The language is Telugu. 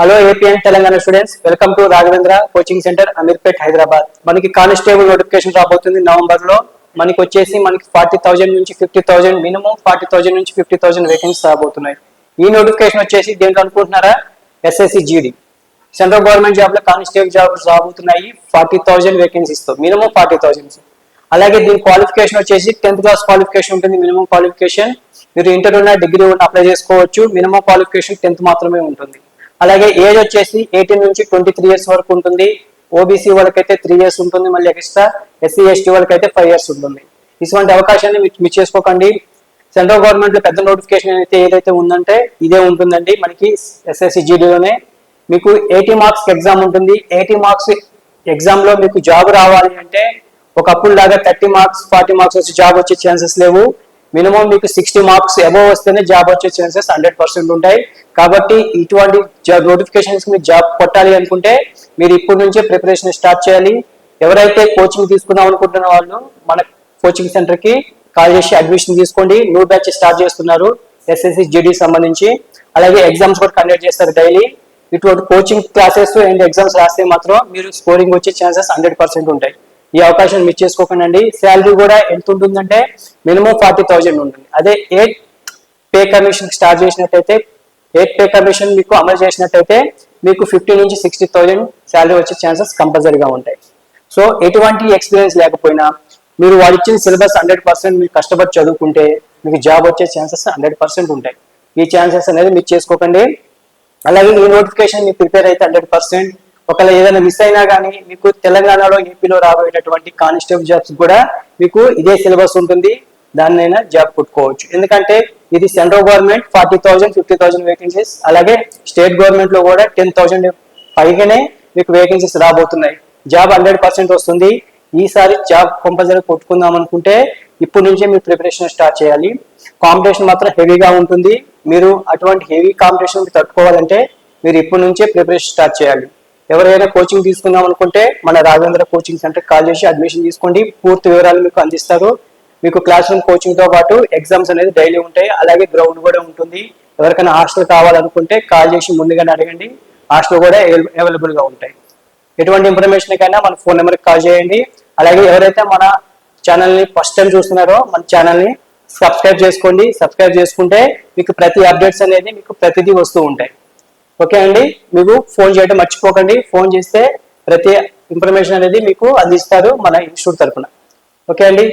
Hello AP and Telangana students welcome to Raghavendra coaching centre Ameerpet Hyderabad మనకి కానిస్టేబుల్ నోటిఫికేషన్ రాబోతుంది నవంబర్లో మనకి వచ్చేసి మనకి ఫార్టీ థౌసండ్ నుంచి fifty thousand minimum forty thousand నుంచి ఫిఫ్టీ థౌసండ్ వేకెన్సీ రాబోతున్నాయి. ఈ నోటిఫికేషన్ వచ్చేసి దేంట్లో అనుకుంటున్నారా? ఎస్ఎస్సి జీడీ సెంట్రల్ గవర్నమెంట్ జాబ్లో కానిస్టేబుల్ జాబ్స్ రాబోతున్నాయి. ఫార్టీ థౌసండ్ వేకెన్సీస్తో మినిమం ఫార్టీ థౌసండ్ అలాగే దీని క్వాలిఫికేషన్ వచ్చేసి టెన్త్ క్లాస్ క్వాలిఫికేషన్ ఉంటుంది మినిమం క్వాలిఫికేషన్ మీరు ఇంటర్ ఉన్న డిగ్రీ ఉన్న అప్లై చేసుకోవచ్చు. మినిమం క్వాలిఫికేషన్ టెన్త్ మాత్రమే ఉంటుంది. అలాగే ఏజ్ వచ్చేసి ఎయిటీన్ నుంచి ట్వంటీ త్రీ ఇయర్స్ వరకు ఉంటుంది. ఓబీసీ వాళ్ళకైతే త్రీ ఇయర్స్ ఉంటుంది మళ్ళీ ఎక్స్ట్రా ఎస్సీ ఎస్టీ వాళ్ళకైతే ఫైవ్ ఇయర్స్ ఉంటుంది. ఇటువంటి అవకాశాన్ని మిస్ చేసుకోకండి. సెంట్రల్ గవర్నమెంట్లో పెద్ద నోటిఫికేషన్ అయితే ఏదైతే ఉందంటే ఇదే ఉంటుందండి మనకి ఎస్ఎస్సి జీడీలోనే మీకు ఎయిటీ మార్క్స్ ఎగ్జామ్ ఉంటుంది. ఎయిటీ మార్క్స్ ఎగ్జామ్లో మీకు జాబ్ రావాలి అంటే ఒకప్పుడు లాగా థర్టీ మార్క్స్ ఫార్టీ మార్క్స్ వచ్చి జాబ్ వచ్చే ఛాన్సెస్ లేవు. మినిమం మీకు సిక్స్టీ మార్క్స్ అబోవ్ వస్తేనే జాబ్ వచ్చే ఛాన్సెస్ హండ్రెడ్ పర్సెంట్ ఉంటాయి. కాబట్టి ఇటువంటి జాబ్ నోటిఫికేషన్స్ మీరు జాబ్ కొట్టాలి అనుకుంటే మీరు ఇప్పటి నుంచే ప్రిపరేషన్ స్టార్ట్ చేయాలి. ఎవరైతే కోచింగ్ తీసుకుందాం అనుకుంటున్న వాళ్ళు మన కోచింగ్ సెంటర్కి కాల్ చేసి అడ్మిషన్ తీసుకోండి. న్యూ బ్యాచ్ స్టార్ట్ చేస్తున్నారు. ఎస్ఎస్సి జీడీ సంబంధించి. అలాగే ఎగ్జామ్స్ కూడా కండక్ట్ చేస్తారు డైలీ. ఇటువంటి కోచింగ్ క్లాసెస్ అండ్ ఎగ్జామ్స్ రాస్తే మాత్రం మీరు స్కోరింగ్ వచ్చే ఛాన్సెస్ హండ్రెడ్ పర్సెంట్ ఉంటాయి. ఈ అవకాశం మిస్ చేసుకోకండి శాలరీ కూడా ఎంత ఉంటుందంటే మినిమం ఫార్టీ థౌజండ్ ఉంటుంది. అదే ఎయిట్ పే కమిషన్ స్టార్ట్ చేసినట్టయితే ఎయిట్ పే కమిషన్ మీకు అమలు చేసినట్టయితే మీకు ఫిఫ్టీ నుంచి సిక్స్టీ థౌజండ్ శాలరీ వచ్చే ఛాన్సెస్ కంపల్సరీగా ఉంటాయి. సో ఎటువంటి ఎక్స్పీరియన్స్ లేకపోయినా మీరు వాళ్ళు ఇచ్చిన సిలబస్ హండ్రెడ్ పర్సెంట్ మీరు కష్టపడి చదువుకుంటే మీకు జాబ్ వచ్చే ఛాన్సెస్ హండ్రెడ్ పర్సెంట్ ఉంటాయి. ఈ ఛాన్సెస్ అనేది మీరు చేసుకోకండి. అలాగే ఈ నోటిఫికేషన్ మీరు ప్రిపేర్ అయితే హండ్రెడ్ పర్సెంట్ ఒకవేళ ఏదైనా మిస్ అయినా కానీ మీకు తెలంగాణలో ఏపీలో రాబోయేటటువంటి కానిస్టేబుల్ జాబ్స్ కూడా మీకు ఇదే సిలబస్ ఉంటుంది. దాన్నైనా జాబ్ కొట్టుకోవచ్చు. ఎందుకంటే ఇది central government forty thousand fifty thousand vacancies అలాగే స్టేట్ గవర్నమెంట్లో కూడా టెన్ థౌసండ్ పైగానే మీకు వేకెన్సీస్ రాబోతున్నాయి. జాబ్ హండ్రెడ్ పర్సెంట్ వస్తుంది. ఈసారి జాబ్ కంపల్సరీ కొట్టుకుందాం అనుకుంటే ఇప్పటి నుంచే మీరు ప్రిపరేషన్ స్టార్ట్ చేయాలి. కాంపిటీషన్ మాత్రం హెవీగా ఉంటుంది. మీరు అటువంటి హెవీ కాంపిటీషన్ తట్టుకోవాలంటే మీరు ఇప్పటి నుంచే ప్రిపరేషన్ స్టార్ట్ చేయాలి. ఎవరైనా కోచింగ్ తీసుకుందాం అనుకుంటే మన రాఘవేంద్ర కోచింగ్ సెంటర్ కాల్ చేసి అడ్మిషన్ తీసుకోండి. పూర్తి వివరాలు మీకు అందిస్తారు. మీకు క్లాస్ రూమ్ కోచింగ్తో పాటు ఎగ్జామ్స్ అనేది డైలీ ఉంటాయి. అలాగే గ్రౌండ్ కూడా ఉంటుంది. ఎవరికైనా హాస్టల్ కావాలనుకుంటే కాల్ చేసి ముందుగానే అడగండి. హాస్టల్ కూడా అవైలబుల్గా ఉంటాయి. ఎటువంటి ఇన్ఫర్మేషన్ కైనా మన ఫోన్ నెంబర్కి కాల్ చేయండి. అలాగే ఎవరైతే మన ఛానల్ని ఫస్ట్ టైం చూస్తున్నారో మన ఛానల్ని సబ్స్క్రైబ్ చేసుకోండి. సబ్స్క్రైబ్ చేసుకుంటే మీకు ప్రతి అప్డేట్స్ అనేది మీకు ప్రతిదీ వస్తూ ఉంటాయి. ఓకే అండి మీకు ఫోన్ చేయడం మర్చిపోకండి. ఫోన్ చేస్తే ప్రతి ఇన్ఫర్మేషన్ అనేది మీకు అందిస్తారు మన ఇన్స్టిట్యూట్ తరఫున. ఓకే అండి